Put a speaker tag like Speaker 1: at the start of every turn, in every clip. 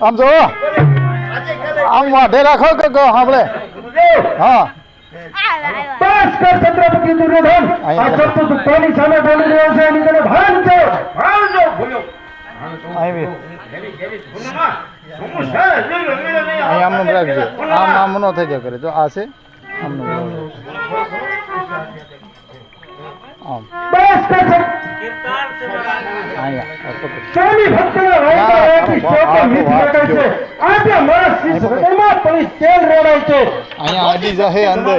Speaker 1: આમ જો. આમ વાઢે રાખો કે ગ- સાંભળે. હા.
Speaker 2: કર છત્રપતિ દુર્યોધન. આ શબ્દ તું કોની સામે બોલી રહ્યો છે એની તને ભાન છે.
Speaker 1: આવી અહીં આમનું રાખજો આમ આમ નો થઈ જાય કરે જો આ છે આમ
Speaker 2: બસ સ્વામી ભક્તના વાયકા વાયકી ચોકે મીઠ છે. આજે મારા શીશ હૃદયમાં પડી તેલ રેડાય છે.
Speaker 1: અહીંયા આજી જાહે અંદર.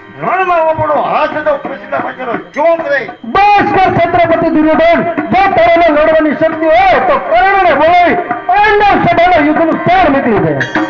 Speaker 2: બસ કર છત્રપતિ દુર્યોધન જો તારાને લડવાની શક્તિ હોય તો કર્ણને બોલાવી પાંડવ સભાના યુદ્ધનું સ્થાન નીકળી જાય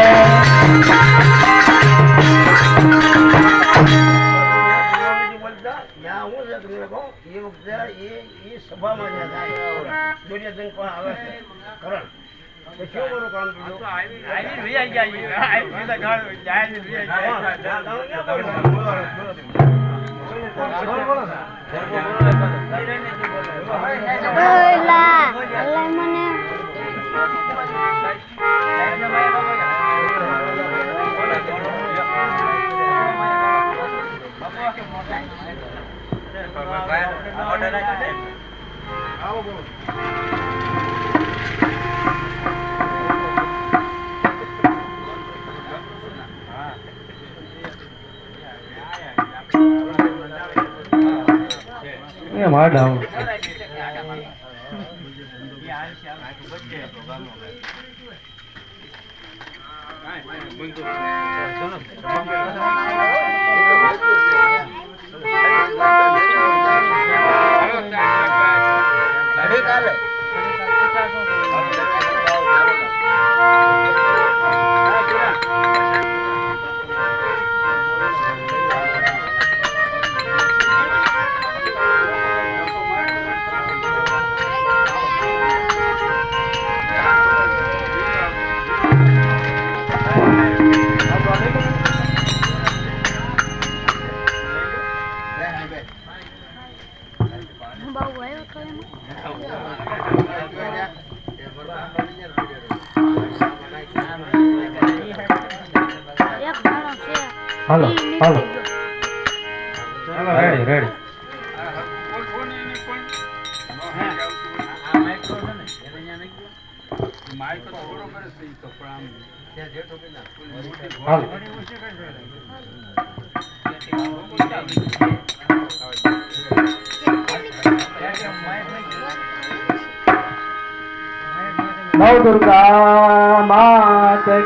Speaker 2: રે સુપને કે તાલ તૈયાર કર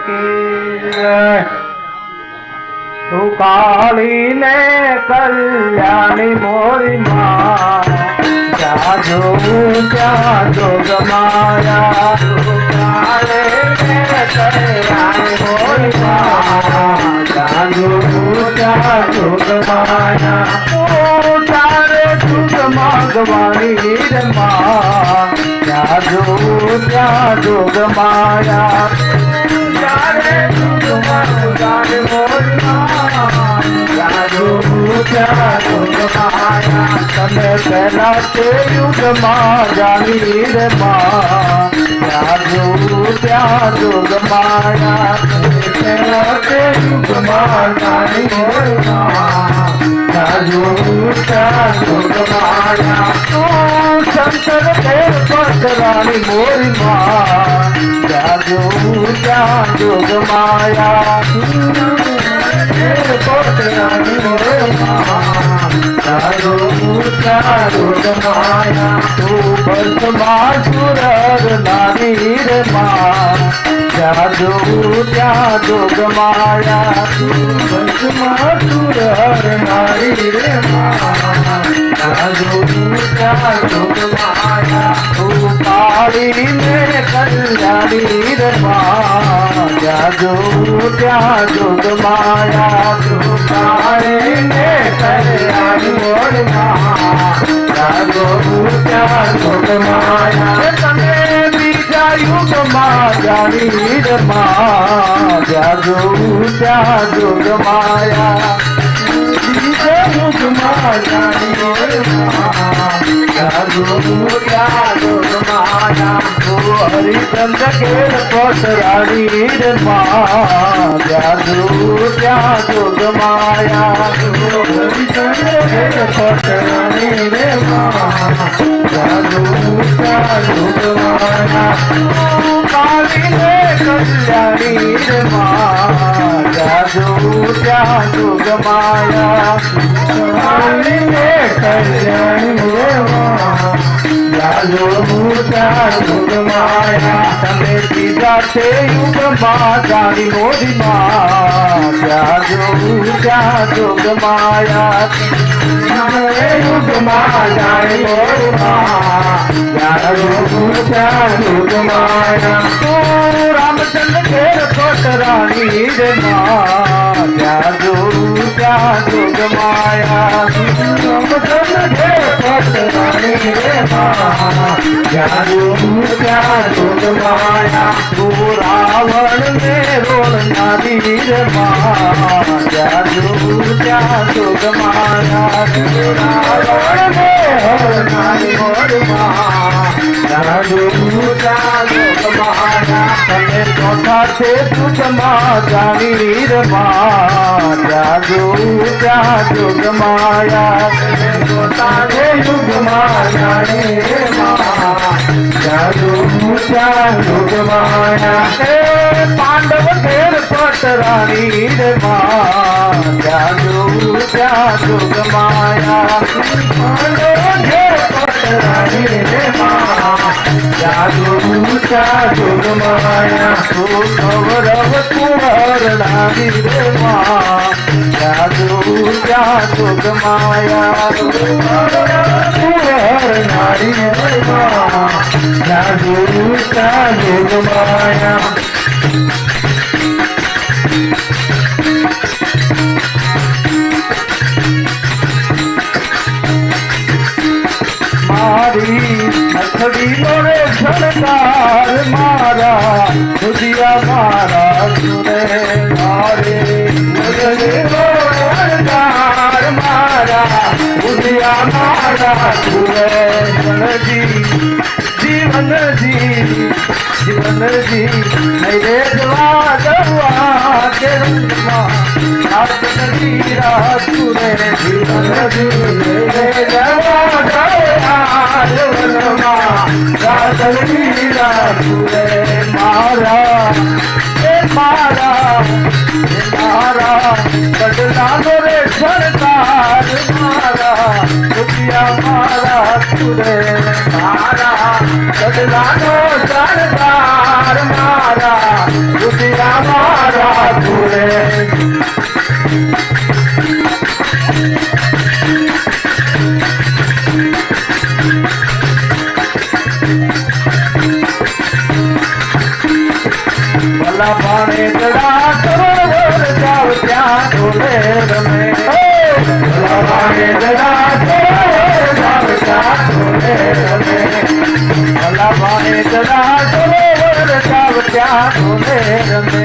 Speaker 2: કી જય. તું કાળી ને કલ્યાણી મોરી માં જ્યાં જોઉં ત્યાં માયા તું કાળે ને કલ્યાણી મોરી માં જ્યાં જાજો ત્યાં જોગ ગમાયા ઓ તારે સુખ માગવાની રમા જાજો ત્યાં જોગ માયા તમે પહેલા તે યુગમાં જાણી રે ત્યાં જોગમાયા પહેલા તે યુગમાં જાણી રે ત્યાં જોગમાયા તું શંકર દેવ પતરાણી મોરી માં. ત્યાં જોઉં ત્યાં જોગમાયા માયા તું બસ સુરર નારી રે માં જાદુ ત્યાં જોગ માયા તું. બસમાં સુરર નારી રે માં જાદુ ત્યાં જોગ માયા તું. કાળીને કલ્યાણી રે માં જાદુ ત્યાં તું. કાળીને કલ્યાણી તમે બીજા યુગમાં રે માં જાદુ ત્યાં બીજા યુગમાં જાણી રે માં જાદુ ત્યાં જોગ માયા ઓ હરિચંદ્ર કેર પટરાણી રે માં. જાદુ ત્યાં જોગ માયા હરિચંદ્ર કેર કલ્યાણી રે માં જાદુ ત્યાં જોગ માયા કલ્યાણી જાદુ ત્યાં જોગ માયા તમે બીજા છે યુગમાં જાણી મોદી જાદુ ત્યાં જોગ માયા માયા તું રામચંદ્ર ઘેર કોટરાણી રે માં જાદુ ત્યાં જોગ માયા રામચંદ્ર ઘેર કોટરાણી રે માં જાદુ ત્યાં જોગ માયા તું રાવણ ને રોલનારી રે માં જાદુ ત્યાં જોગ માયા તું રાવણ ને રોલનારી મોરમાં જાદુ ત્યાં જોગ માયા તમે ચોથા છે તુજમાં જાણી રે માં જાદુ ત્યાં જોગ માયા તમે ચોથા છે યુગમાં જાણી રે માં જાદુ ત્યાં જોગ માયા હે પાંડવ ઘેર પટરાણી રે માં જાદુ ત્યાં જોગ માયા પાંડવ ઘેર જાદુ કૌરવ કુંવર નારી રે માં જાદુ માયા કુંવર નારી રે માં જાદુ માયા મારા સુરે જીવનજી જીવનજી જીવનજી મેરે જવા જવા કે રંગમાં આપ નદી રાતુરે જીવનજી મેરે જવા જવા જીવનમાં રાતુરે મારા એ મારા મારા બદલાનો રે સરકાર રૂપિયા મારા સુરે મારા બદલાનો સરદાર મારા રૂપિયા મારા તુરે જડા સરોવર જાવ ઢોલે રમે.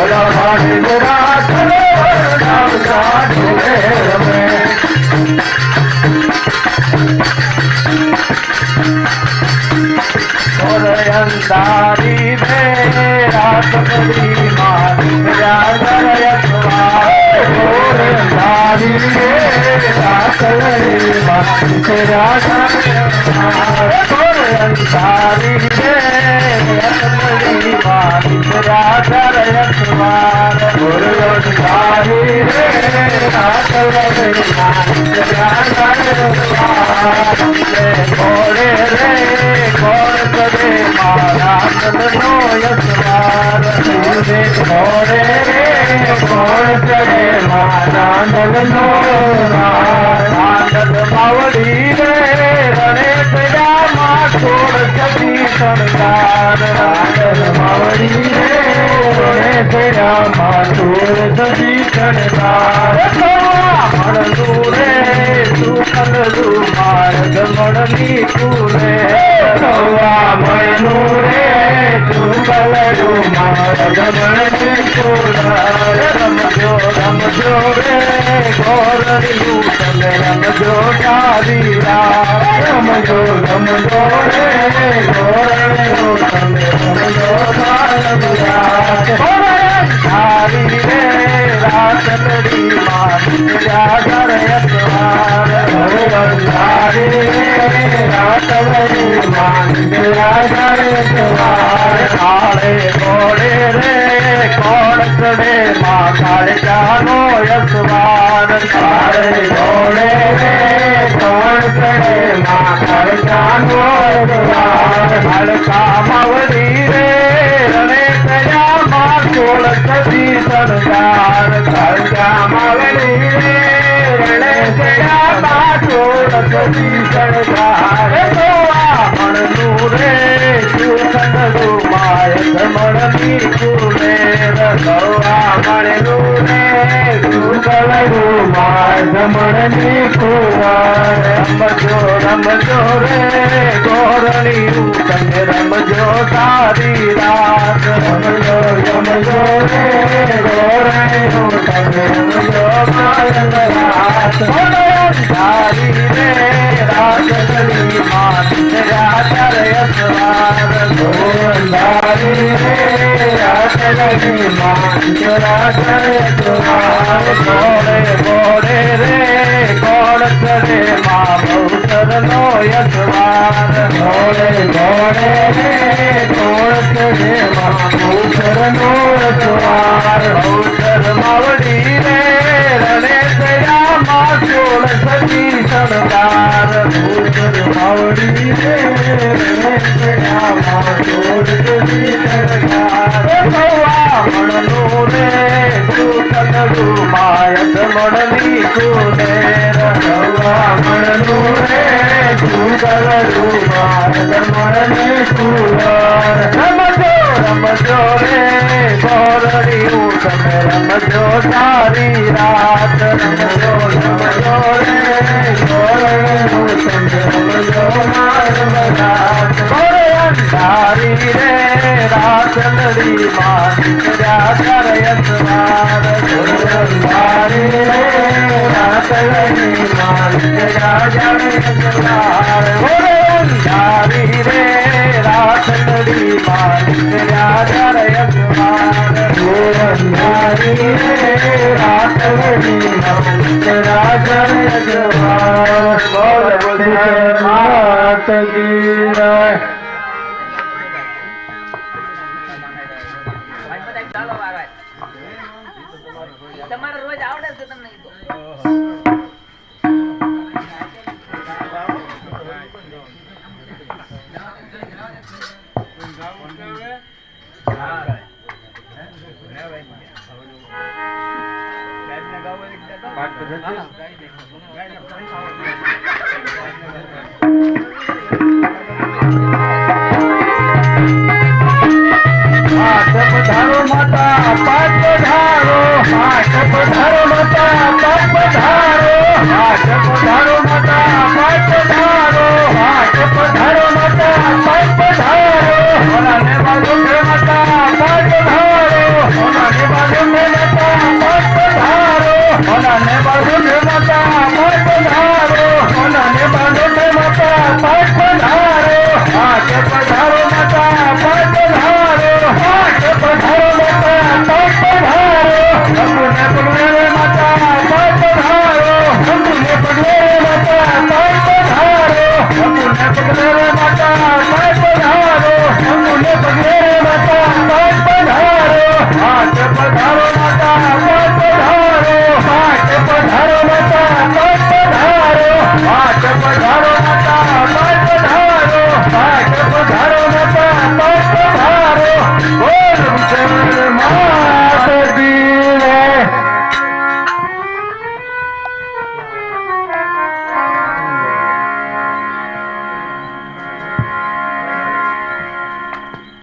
Speaker 2: ભલા પાણે દડા સરોવર જાવ ત્યાં ઢોલે રમે અંધારી રે રાત રાધાર યસવાર અંધારી રે રાત બધી મારી રાધાર યસવાર ઘોડે રે ઘોડ કરે મારા મનનો યસવાર ઘોડે ઘોડે રે ઘોડ કરે મારા મનનો આનંદ માવડી રે રણે ગયા માં છોડ સતી શણગાર આનંદ માવડી રે રણે ગયા માં છોડ સતી શણગાર મળતું રે તું કલરું માર્ગ મળની કુરે સવા મળનું રે તું કલરું માર્ગ મળની તારી રમજો રમજો રે. ગોરડિયું તમે રમજો તારી રાત તારી રે રાત લડી મારી જાગર યસવાર કાળે ઘોડે રે કોણ ચડે માં કાળે જાનો યસવાર vai માય ધમણની કુવાર રમજો રમજો રે ગોરણિયું તમે રમજો સારી રાત રમજો રમજો રે ગોરણિયું તમે રમજો માય રાત સારી રે રાત ગલી માત રાત યસવાર ગોરંદારી રે રાત ગલી માત રાત યસવાર ગોડે ગોડે રે કોણ કરે મા બહુચર નો યસવાર ઘોડે ગોડે રે કોણ કરે મા બહુચર નો બહુચર મણની કુનેર કૌવા મણનું રે સુકનડું માયત મણની કુનેર રમજો રમજો રે, ગોરડિયું તમે રમજો સારી રાત. રમજો રમજો રે, ગોરડિયું તમે રમજો મારમ રાત. ગોરંધારી રે રાત લડી મારી કર યસવાર ગોરંધારી રે રાત લડી મારી યસવાર ગોરંધારી રે રાત લડી મારી યાદર રે રાત લડી મારી માતા પાટ પધારો હાથ પધારો માતા પાટ ધારો હાથ પધારો.